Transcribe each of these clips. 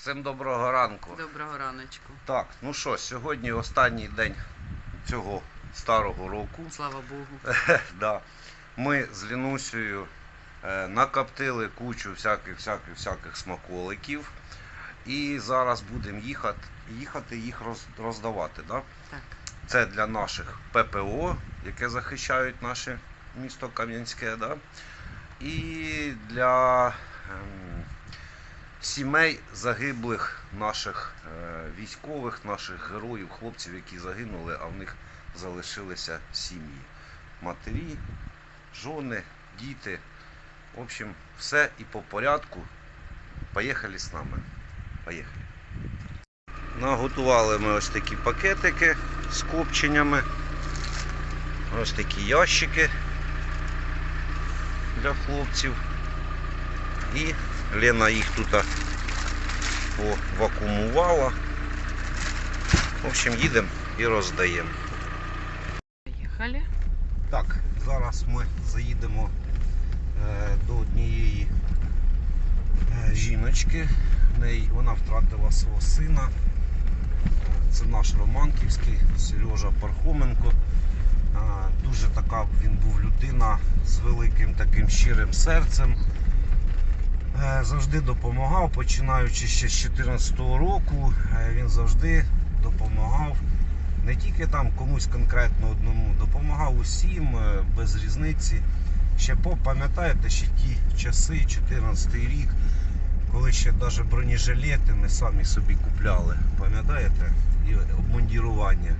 Всім доброго ранку. Доброго раночку. Так, ну що, сьогодні останній день цього старого року. Слава Богу. да. Ми з Лінусею е, накоптили кучу всяких всяких всяких смаколиків. І зараз будемо їхати, їхати їх роз, роздавати. Да? Так. Це для наших ППО, яке захищають наше місто Кам'янське. Да? І для ем, сімей загиблих наших е, військових, наших героїв, хлопців, які загинули, а в них залишилися сім'ї. Матері, жони, діти. В общем, все і по порядку. Поїхали з нами. Поїхали. Наготували ми ось такі пакетики з копченнями. Ось такі ящики для хлопців. І Лена їх тут повакуумувала. В общем, їдемо і роздаємо. Поїхали. Так, зараз ми заїдемо е, до однієї е, жіночки. Вона втратила свого сина. Це наш Романківський Сережа Пархоменко. Е, Дуже така він був людина з великим таким щирим серцем. Е, Завжди допомагав, починаючи ще з 2014 року. е, Він завжди допомагав не тільки там комусь конкретно одному, допомагав усім е, без різниці. Ще пам'ятаєте ще ті часи, 14 рік, коли ще навіть бронежилети ми самі собі купляли, пам'ятаєте? І обмундірування.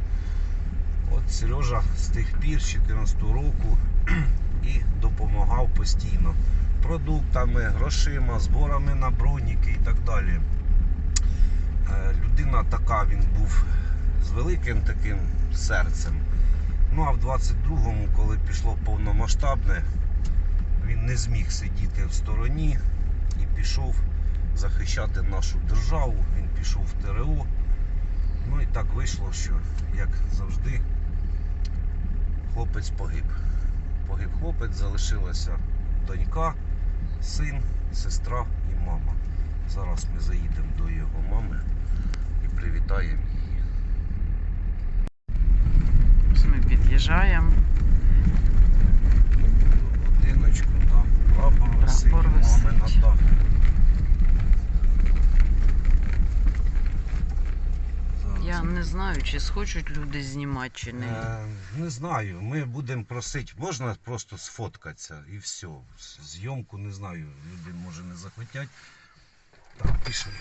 От Сережа з тих пір, з 14 року, і допомагав постійно продуктами, грошима, зборами на броніки і так далі. Е, Людина така, він був з великим таким серцем. Ну а в 22-му, коли пішло повномасштабне, він не зміг сидіти в стороні і пішов захищати нашу державу. Він пішов в ТРО. Ну і так вийшло, що, як завжди, хлопець погиб. Погиб хлопець, залишилася донька, син, сестра і мама. Зараз ми заїдемо до його мами і привітаємо її. Ми під'їжджаємо. Будиночку, да. прапор висить, Прапор мами на дах. Зараз Я не знаю, чи схочуть люди знімати, чи не. Е, не знаю, ми будемо просити, можна просто сфоткатися і все. Зйомку не знаю, люди може не захотять. Так, пішли.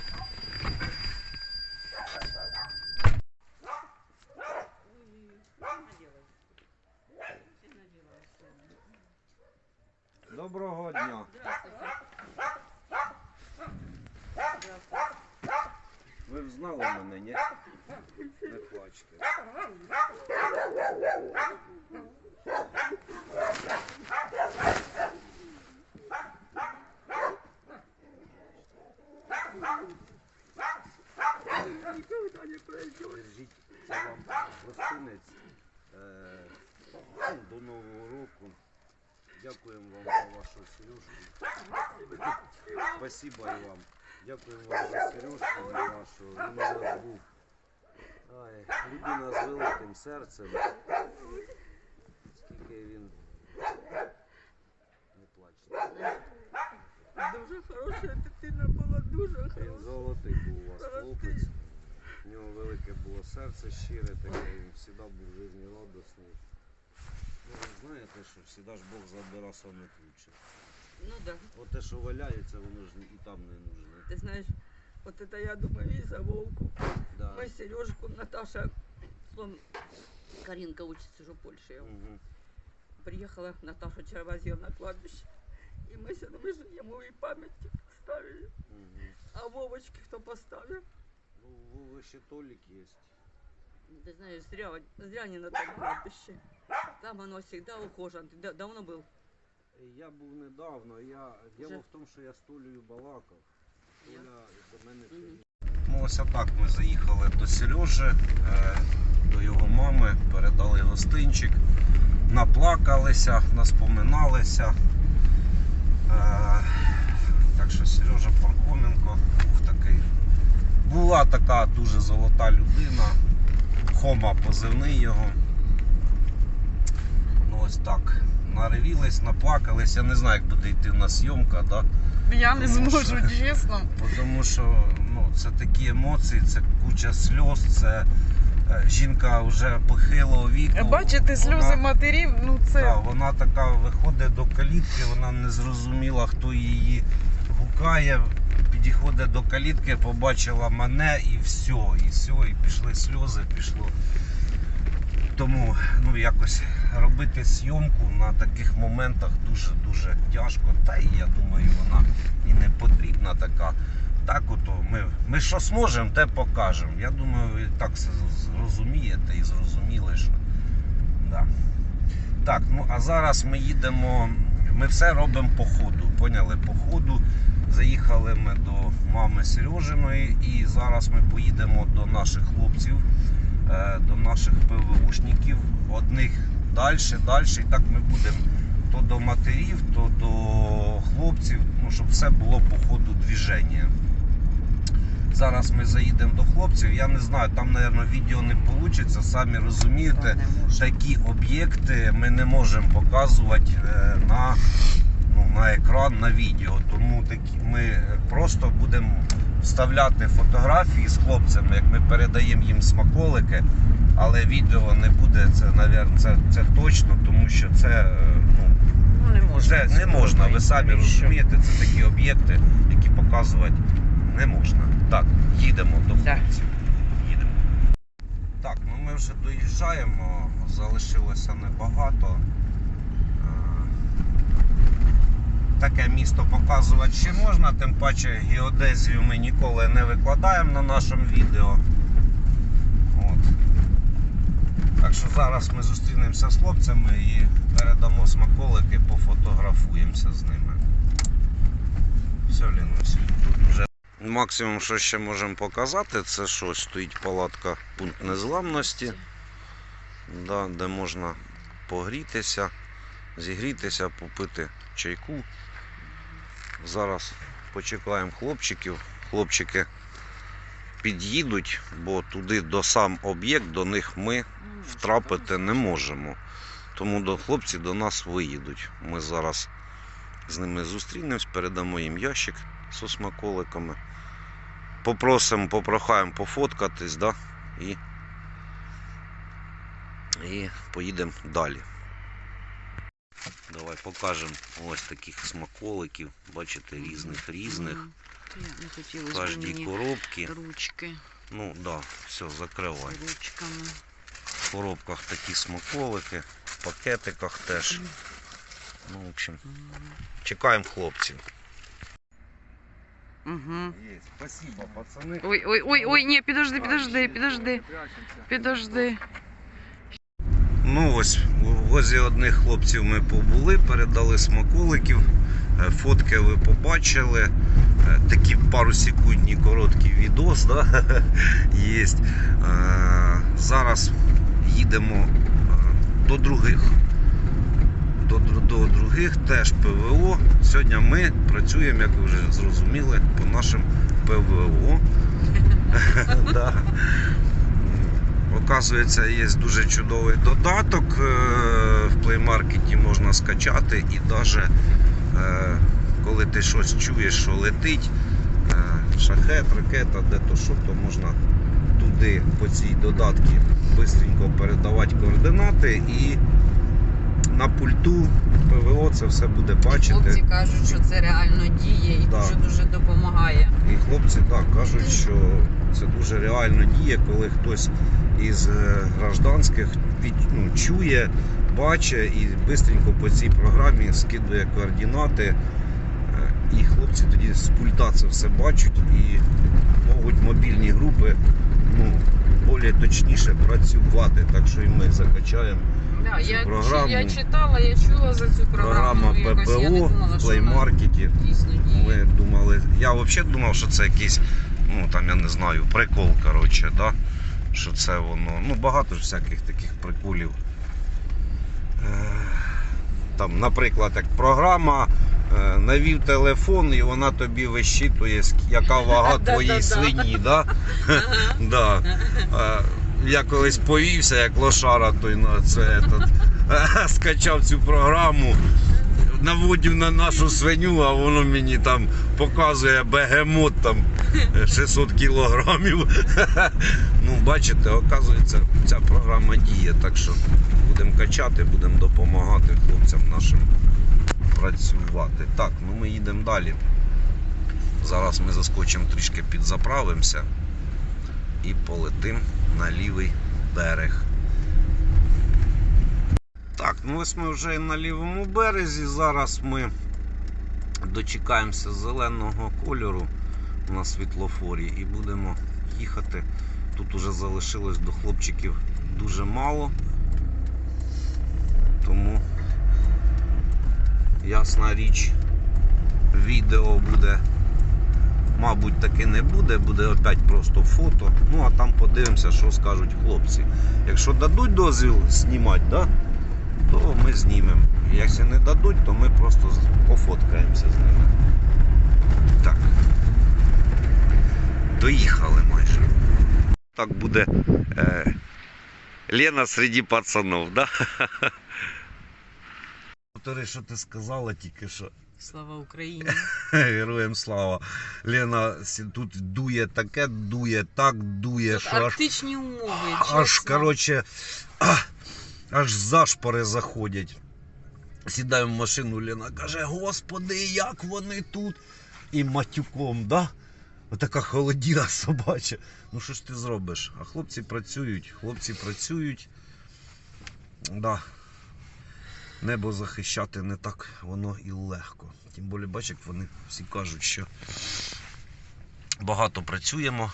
Доброго дня. Ви б знали мене, ні? Не плачте. Держіть, це вам гостинець е, до Нового року. Дякуємо вам за вашу Сережку. Спасибо і вам. Дякуємо вам за Сережку, за вашу. Він у вас був. Ай, людина з великим серцем. Скільки він. Не плачте. Дуже хороша дитина була, дуже Він хороша. золотий був у вас хлопець. У нього велике було серце щире, таке, він завжди був жизнерадісний. Ну, ви знаєте, що завжди ж Бог забира саме ключе. Ну да. От те, що валяється, воно ж і там не нужне. Ты знаешь, вот это я думаю и за Волку. Да. Мы Сережку, Наташа, он, Каринка учится уже в Польше. Мгм. Приехала, Наташа вчера возила на кладбище. И мы, с- мы же ему и памятник ставили. Мгм. А Вовочке кто поставил? Ну, у Вовы ще Толик є. Ты знаешь, зря, зря не на том кладбище. Там оно всегда ухожено. Ты да- давно был? Я був недавно, я... Діло в тому, що я з Толею балакав. Толя до мене приїхав. Ну ось отак ми заїхали до Сережі, е, до його мами, передали гостинчик, наплакалися, наспоминалися. Е, Так що Сережа Пархоменко був такий була така дуже золота людина. Хома позивний його. Ну ось так. Наревілись, наплакались. Я не знаю, як буде йти в нас зйомка, да? Я не Тому зможу, що- чесно. Тому що ну, це такі емоції, це куча сльоз, це е, жінка вже похилого віку. Бачити сльози Вона- матерів, ну це. Да, вона така виходить до калітки, вона не зрозуміла, хто її гукає. Підходить до калітки, побачила мене і все, і все, і пішли сльози, пішло. Тому ну, якось робити зйомку на таких моментах дуже-дуже тяжко. Та і я думаю, вона і не потрібна така. Так ото ми, ми що зможемо, те покажемо. Я думаю, ви так зрозумієте і зрозуміли, що. Да. Так, ну а зараз ми їдемо. Ми все робимо по ходу. Поняли? По ходу. Заїхали ми до мами Сережиної і зараз ми поїдемо до наших хлопців, е, наших ПВУшників. Одних далі, далі. І так ми будемо то до матерів, то до хлопців, ну, щоб все було по ходу движення. Зараз ми заїдемо до хлопців. Я не знаю, там, мабуть, відео не вийде, самі розумієте такі об'єкти ми не можемо показувати е, на, ну, на екран, на відео. Тому такі, ми просто будемо вставляти фотографії з хлопцями, як ми передаємо їм смаколики, але відео не буде, це, навер- це, це точно, тому що це е, ну, Ну не можна. це не можна. Ви самі розумієте, це такі об'єкти, які показувати не можна. Так, їдемо до хлопців. Їдемо. Так, ну ми вже доїжджаємо, залишилося небагато. Е, Таке місто показувати ще можна, тим паче геодезію ми ніколи не викладаємо на нашому відео. От. Так що зараз ми зустрінемося з хлопцями і передамо смаколики, пофотографуємося з ними. Все, Лінусь, вже. Максимум, що ще можемо показати, це що стоїть палатка пункт незламності, да, де можна погрітися, зігрітися, попити чайку. Зараз почекаємо хлопчиків. Хлопчики під'їдуть, бо туди до сам об'єкт, до них ми втрапити не можемо. Тому до хлопці до нас виїдуть. Ми зараз з ними зустрінемось, передамо їм ящик з смаколиками. Попросимо, попрохаємо пофоткатись, да? і, і поїдемо далі. Давай покажемо ось таких смаколиків. Бачите, різних різних. Не В кожній коробці. ручки Ну так, да, все, закривай. ручками. В коробках такі смаколики, в пакетиках теж. Ну, в общем, чекаємо хлопців. Угу. Спасибо, пацани. Ой, ой, ой, ой, ні, підожди, підожди, підожди, підожди. Ну ось, у возі одних хлопців ми побули, передали смаколиків. Е, Фотки ви побачили. Е, Такі пару секундні короткий відос, да? є. Зараз їдемо е, до других. До, до других теж ПВО. Сьогодні ми працюємо, як ви вже зрозуміли, по нашим ПВО. Оказується, є дуже чудовий додаток. е, В Play Market можна скачати і навіть коли ти щось чуєш, що летить, е, шахет, ракета, де то що, то можна туди по цій додатки швидко передавати координати і на пульту ПВО це все буде Хлопці кажуть, що це реально діє і Да. дуже-дуже допомагає. І хлопці так кажуть, що це дуже реально діє, коли хтось із е, гражданських від, ну, чує, бачить і швидко по цій програмі скидує координати. Е, І хлопці тоді з пульта це все бачать і можуть мобільні групи ну, більш точніше працювати. Так що і ми закачаємо. Да, Цю я, програму. я читала, я чула за цю програму. Програма якось я не ППО думала, в плеймаркеті. Ми думали, я взагалі думав, що це якийсь, ну там я не знаю, прикол, коротше, да? Що це воно. Ну, багато ж всяких таких приколів. Е, Там, наприклад, як програма е, навів телефон і вона тобі вищитує, яка вага Да-да-да. свині. Да? Да. Е, Я колись повівся, як лошара той на це скачав цю програму, наводив на нашу свиню, а воно мені там показує бегемот там 600 кілограмів. Ну, бачите, оказується, ця програма діє, так що будемо качати, будемо допомагати хлопцям нашим працювати. Так, ну ми їдемо далі. Зараз ми заскочимо трішки підзаправимося і полетим на лівий берег. Так, ну ось ми вже на лівому березі. Зараз ми дочекаємося зеленого кольору на світлофорі і будемо їхати. Тут уже залишилось до хлопчиків дуже мало. Тому ясна річ, відео буде мабуть, таки не буде, буде опять просто фото. Ну а там подивимося, що скажуть хлопці. Якщо дадуть дозвіл знімати, да, то ми знімемо. Якщо не дадуть, то ми просто пофоткаємося з ними. Так. Доїхали майже. Так буде е, Лена серед пацанов, да? Повтори, що ти сказала тільки що. Слава Україні! Героям слава. Лена тут дує таке, дує, так дує, що аж, умови. аж чесно. коротше, аж зашпори заходять. Сідаю в машину, Лена каже: Господи, як вони тут? І матюком, да? Отака холодіна собача. Ну що ж ти зробиш? А хлопці працюють, хлопці працюють. Да. Небо захищати не так воно і легко. Тим більше, бачиш, як вони всі кажуть, що багато працюємо,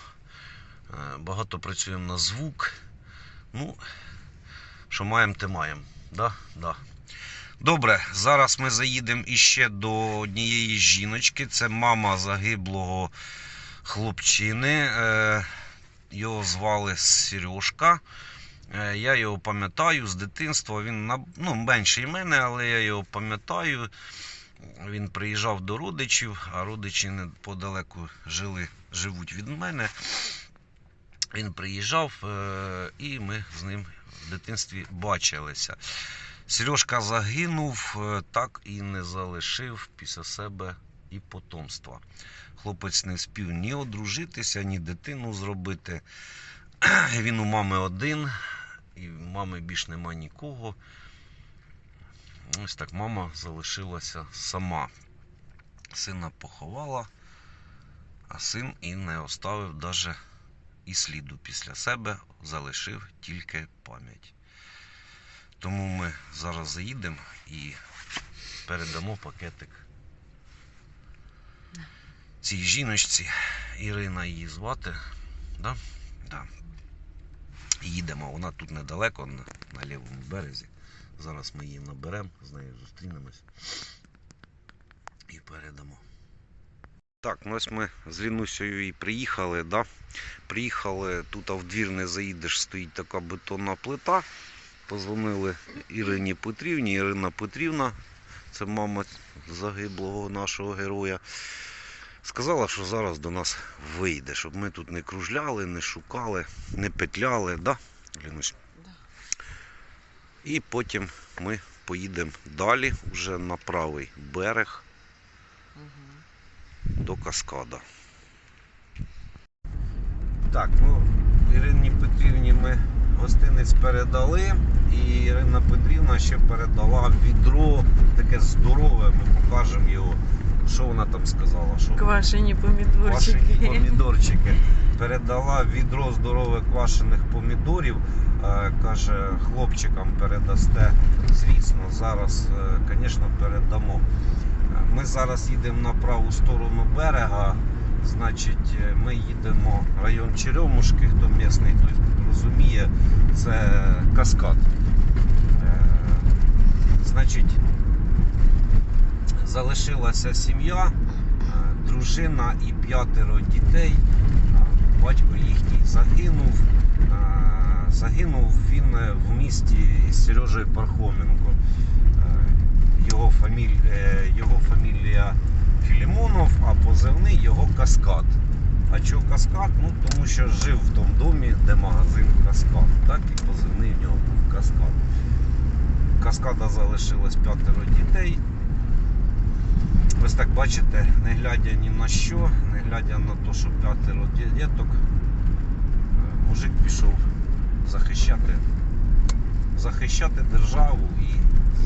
е, багато працюємо на звук. Ну, що маємо, те маємо. Да? Да. Добре, зараз ми заїдемо іще до однієї жіночки. Це мама загиблого хлопчини. Е, Його звали Сережка. Е, Я його пам'ятаю з дитинства. Він ну, менший мене, але я його пам'ятаю. Він приїжджав до родичів, а родичі неподалеку жили, живуть від мене. Він приїжджав е, і ми з ним дитинстві бачилися. Сережка загинув, е, так і не залишив після себе і потомства. Хлопець не спів ні одружитися, ні дитину зробити. Він у мами один, і в мами більш нема нікого. Ось так мама залишилася сама. Сина поховала, а син і не оставив даже і сліду після себе, залишив тільки пам'ять. Тому ми зараз заїдемо і передамо пакетик цій жіночці. Ірина її звати. Да? Да. Їдемо, вона тут недалеко, на, лівому березі. Зараз ми її наберемо, з нею зустрінемось і передамо. Так, ну ось ми з Лінусею і приїхали. Да? Приїхали, тут а в двір не заїдеш, стоїть така бетонна плита. Позвонили Ірині Петрівні. Ірина Петрівна, це мама загиблого нашого героя. Сказала, що зараз до нас вийде, щоб ми тут не кружляли, не шукали, не петляли, да, Лінусь? Да. І потім ми поїдемо далі, вже на правий берег. До каскада. Так, ну Ірині Петрівні ми гостинець передали, і Ірина Петрівна ще передала відро таке здорове. Ми покажемо його. Що вона там сказала? Що Квашені Квашені помідорчики. помідорчики. Передала відро здорових квашених помідорів. Е, Каже, хлопчикам передасте. Звісно, зараз, звісно, передамо. Ми зараз їдемо на праву сторону берега. Значить, е, ми їдемо в район Черемушки, хто місний, той розуміє, це каскад. Е, Значить, залишилася сім'я, е, дружина і п'ятеро дітей. Батько їхній загинув. Загинув він в місті із Сережею Пархоменко. Його, фаміль, е, його фамілія Філімонов, а позивний його Каскад. А чого Каскад? Ну тому що жив в тому домі, де магазин Каскад. Так і позивний в нього був Каскад. Каскада залишилось п'ятеро дітей. Ось так бачите, не глядя ні на що, не глядя на те, що п'ятеро діток, е, мужик пішов захищати, захищати державу і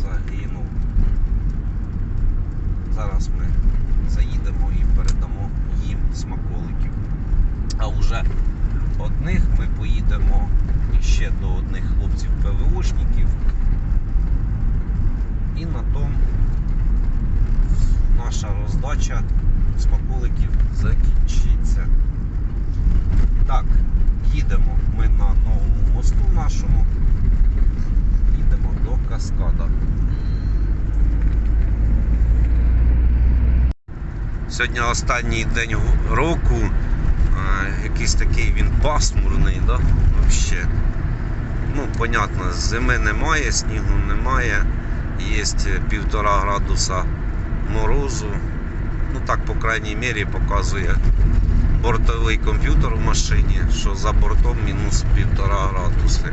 загинув. Зараз ми заїдемо і передамо їм смаколиків. А вже одних ми поїдемо ще до одних хлопців ПВОшників. І на тому наша роздача смаколиків закінчиться. Так, їдемо ми на новому мосту нашому. Їдемо до каскада. Сьогодні останній день року. Якийсь такий він пасмурний, да? Вообще. Ну, понятно, зими немає, снігу немає. Є півтора градуса морозу. Ну так, по крайній мірі, показує бортовий комп'ютер в машині, що за бортом мінус півтора градуси.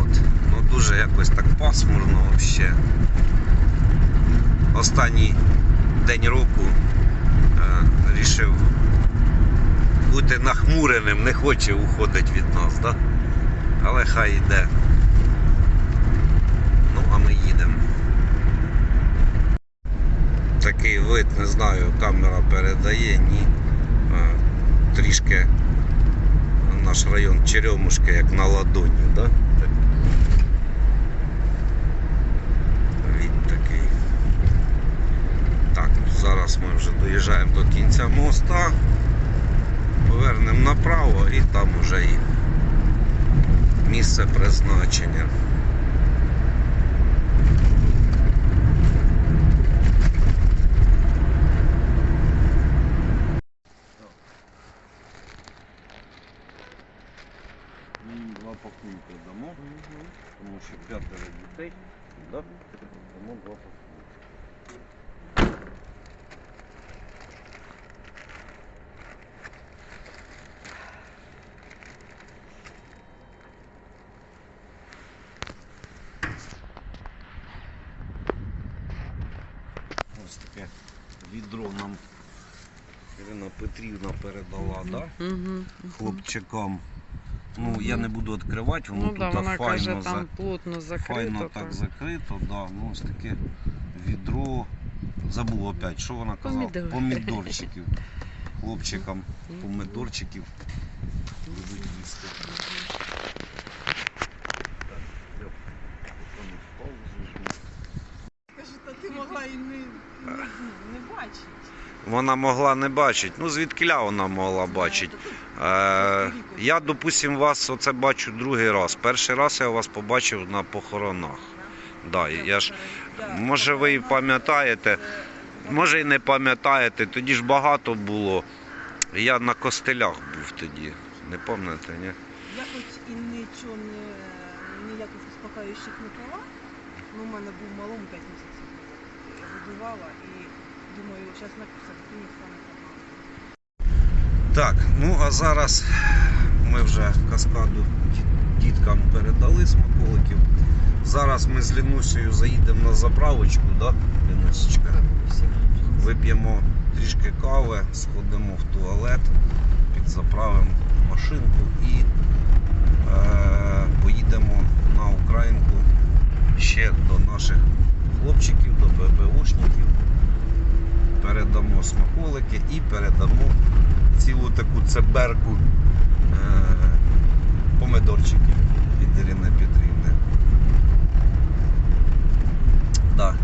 От. Ну дуже якось так пасмурно взагалі. Останній день року е, рішив бути нахмуреним, не хоче уходити від нас, да? але хай йде. Ну, а ми їдемо. Такий вид, не знаю, камера передає, ні. Трішки наш район Черемушки як на ладоні, да? Так. Від такий. Так, зараз ми вже доїжджаємо до кінця моста. Повернемо направо і там уже і місце призначення. Пакунки дамо, тому що п'ятеро дітей. Да? Дамо два пакунки. Ось таке відро нам Ірина Передала, да? Угу. хлопчикам. Ну, я не буду відкривати, воно Ну тут да, вона файно, каже, за- там плотно закрито. файно так. так закрито, да. ну ось таке відро. Забув опять, що вона казала? Помідори. Помідорчиків. Хлопчикам помідорчиків будуть їсти. Кажу, та ти могла і не, не, не бачити. Вона могла не бачити. Ну звідкиля вона могла бачити. Е, я, допустим, вас оце бачу другий раз. Перший раз я вас побачив на похоронах. Да, я ж, може ви і пам'ятаєте, може і не пам'ятаєте, тоді ж багато було. Я на костелях був тоді. Не пам'ятаєте, ні? Я хоч і нічого не ніяких успокаюючих не пила, ну в мене був малому 5 місяців. Я годувала і думаю, зараз погано. Так, ну а зараз ми вже каскаду діткам передали смаколиків. Зараз ми з Лінусею заїдемо на заправочку, да, Лінусечка? Вип'ємо трішки кави, сходимо в туалет, підзаправимо машинку і е, поїдемо на Українку ще до наших хлопчиків, до ББОшників. Передамо смаколики і передамо цілу таку цеберку е, помидорчиків від Ірини Петрівни. Да.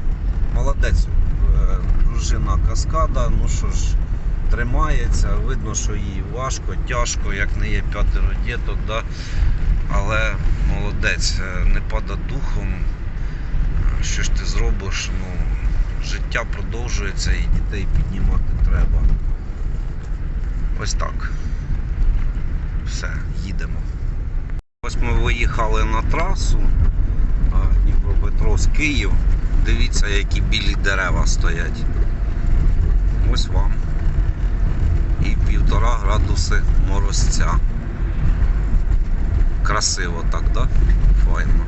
Молодець. Е, Дружина каскада, ну що ж, тримається, видно, що їй важко, тяжко, як не є п'ятеро діток, да? але молодець, е, не пада духом. Що ж ти зробиш? Ну, життя продовжується і дітей піднімати треба. Ось так. Все, їдемо. Ось ми виїхали на трасу. Дніпропетровськ, Київ. Дивіться, які білі дерева стоять. Ось вам. І півтора градуси морозця. Красиво так, да? Файно.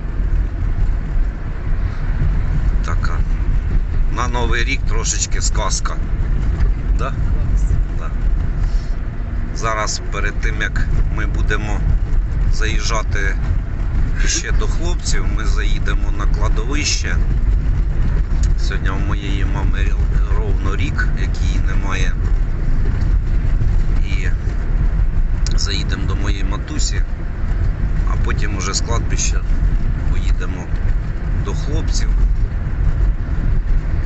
Така. На Новий рік трошечки сказка. Да? Да. Зараз перед тим як ми будемо заїжджати ще до хлопців, ми заїдемо на кладовище. Сьогодні у моєї мами ровно рік, як її немає. І заїдемо до моєї матусі, а потім уже з кладбища поїдемо до хлопців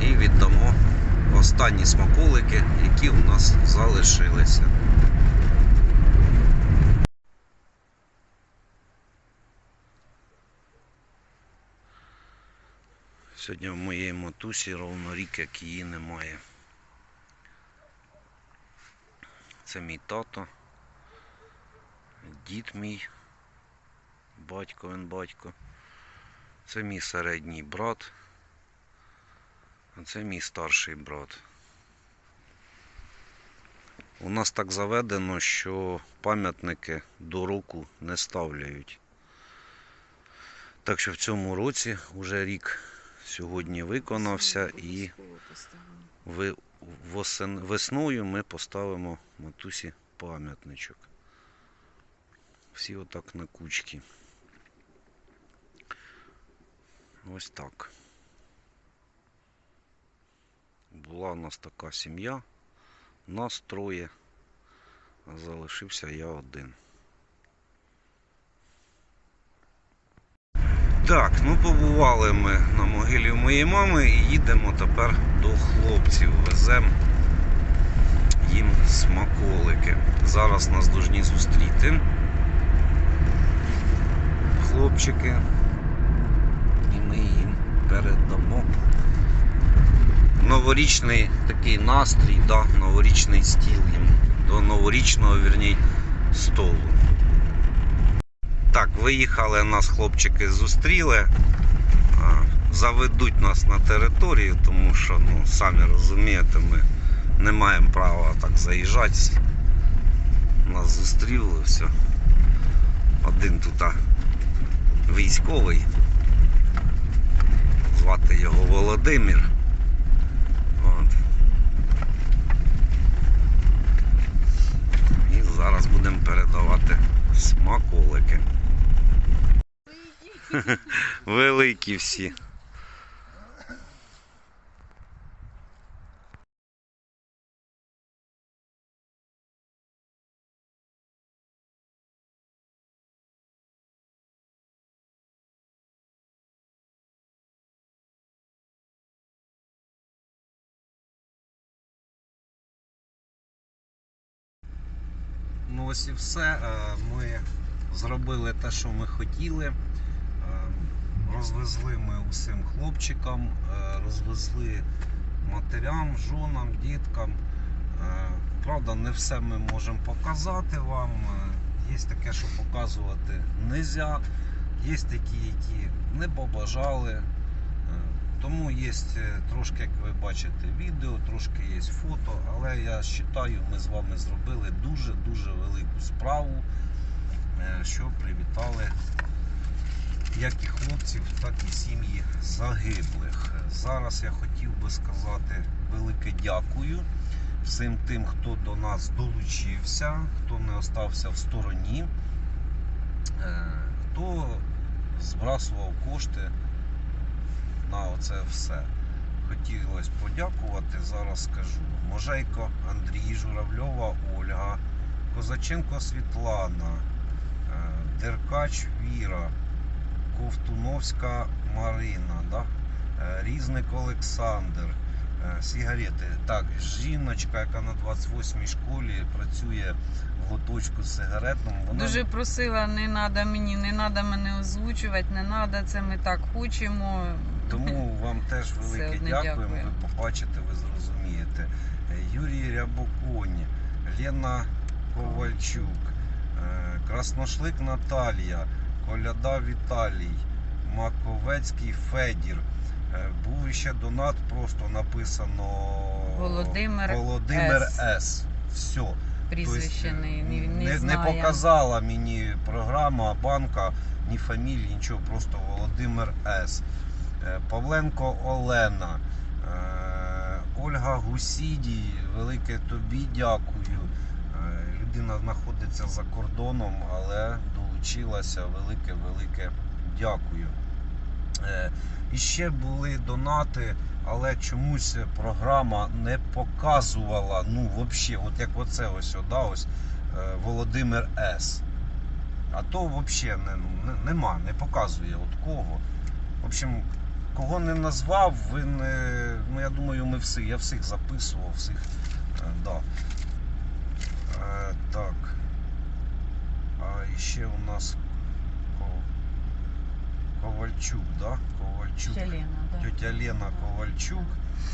і віддамо останні смаколики, які у нас залишилися. Сьогодні в моєї матусі ровно рік, як її немає. Це мій тато, дід мій, батько він батько. Це мій середній брат. А це мій старший брат. У нас так заведено, що пам'ятники до року не ставляють. Так що в цьому році вже рік сьогодні виконався і весною ми поставимо матусі пам'ятничок. Всі отак на кучки. Ось так. Була у нас така сім'я, нас троє, залишився я один. Так, ну побували ми на могилі моєї мами і їдемо тепер до хлопців. Веземо їм смаколики. Зараз нас должні зустріти хлопчики. І ми їм передамо новорічний такий настрій, да, новорічний стіл їм до новорічного вірній, столу. Так, виїхали нас хлопчики зустріли. Заведуть нас на територію, тому що, ну, самі розумієте, ми не маємо права так заїжджати. Нас зустріли, все. Один тут військовий. Звати його Володимир. От. І зараз будемо передавати смаколики. Великі всі. Ось і все. Е, Ми зробили те, що ми хотіли. Е, Розвезли ми усім хлопчикам, е, розвезли матерям, жонам, діткам. Правда, не все ми можемо показати вам. Є таке, що показувати не можна. Є такі, які не побажали. Е, Тому є трошки, як ви бачите, відео, трошки є фото, але я вважаю, ми з вами зробили дуже-дуже велику справу, е, що привітали як і хлопців, так і сім'ї загиблих. Зараз я хотів би сказати велике дякую всім тим, хто до нас долучився, хто не остався в стороні, е, хто збрасував кошти на оце все. Хотілося подякувати, зараз скажу. Можейко Андрій, Журавльова Ольга, Козаченко Світлана, е, Деркач Віра, Ковтуновська Марина, да? Е, Різник Олександр, е, сигарети. Так, жіночка, яка на 28-й школі працює в лоточку з сигаретом. Вона Дуже просила, не треба мені, не треба мене озвучувати, не треба, це ми так хочемо. Тому вам теж велике дякуємо. дякую. Ви побачите, ви зрозумієте. Е, Юрій Рябоконь, Лена Ковальчук, е, Красношлик Наталія, Коляда Віталій, Маковецький Федір. Е, Був ще донат, просто написано Володимир Володимир С. С. Все. Прізвище не, не, не, не, не показала мені програма, банка, ні фамілії, нічого, просто Володимир С. Е, Павленко Олена. Е, Ольга Гусідій, велике тобі дякую. Е, Людина знаходиться за кордоном, але долучилася. Велике, велике дякую. І ще були донати, але чомусь програма не показувала. Ну, взагалі, от як оце ось, да, Володимир С. А то взагалі не, ну, не, нема, не показує от кого. В общем, кого не назвав, ви не. Ну я думаю, ми всі. Я всіх записував, всіх. Е, да. Е, так. А і ще у нас Ковальчук, да? Ковальчук. Ще Лена, да. Тетя Лена Ковальчук.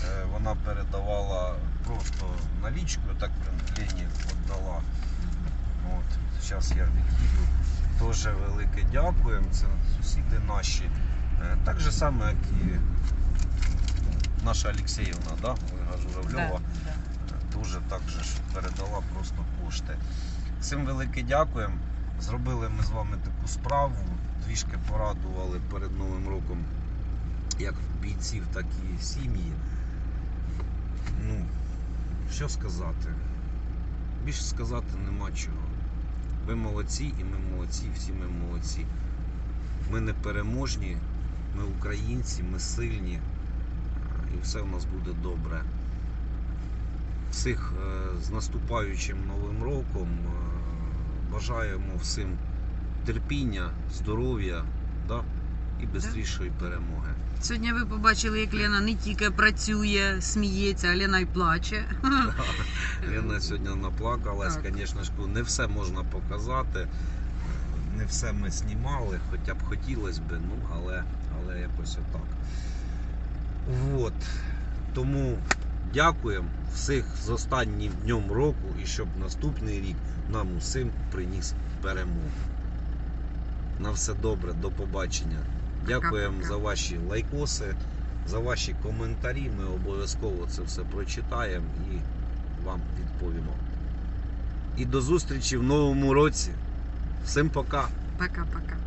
е, Вона передавала просто налічку, так Лені віддала. От, зараз я від'їду. Теж велике дякуємо. Це сусіди наші. Е, Так же саме, як і наша Алексеївна, да? Ольга Журавльова. Да, да. Дуже так же ж передала просто кошти. Всім велике дякуємо. Зробили ми з вами таку справу, трішки порадували перед Новим роком як бійців, так і сім'ї. Ну, що сказати? Більше сказати нема чого. Ви молодці і ми молодці, всі ми молодці. Ми не переможні, ми українці, ми сильні, і все в нас буде добре. Всіх е, з наступаючим Новим роком. Е, Бажаємо всім терпіння, здоров'я да? і швидшої перемоги. Сьогодні ви побачили, як Лена не тільки працює, сміється, а Лена й плаче. Лена сьогодні наплакалась, звісно ж, не все можна показати. Не все ми знімали, хоча б хотілося б, ну, але, але якось отак. От. Тому дякуємо всіх з останнім днем року і щоб наступний рік нам усім приніс перемогу. На все добре, до побачення. Дякуємо за ваші лайкоси, за ваші коментарі. Ми обов'язково це все прочитаємо і вам відповімо. І до зустрічі в новому році. Всім пока! Пока-пока.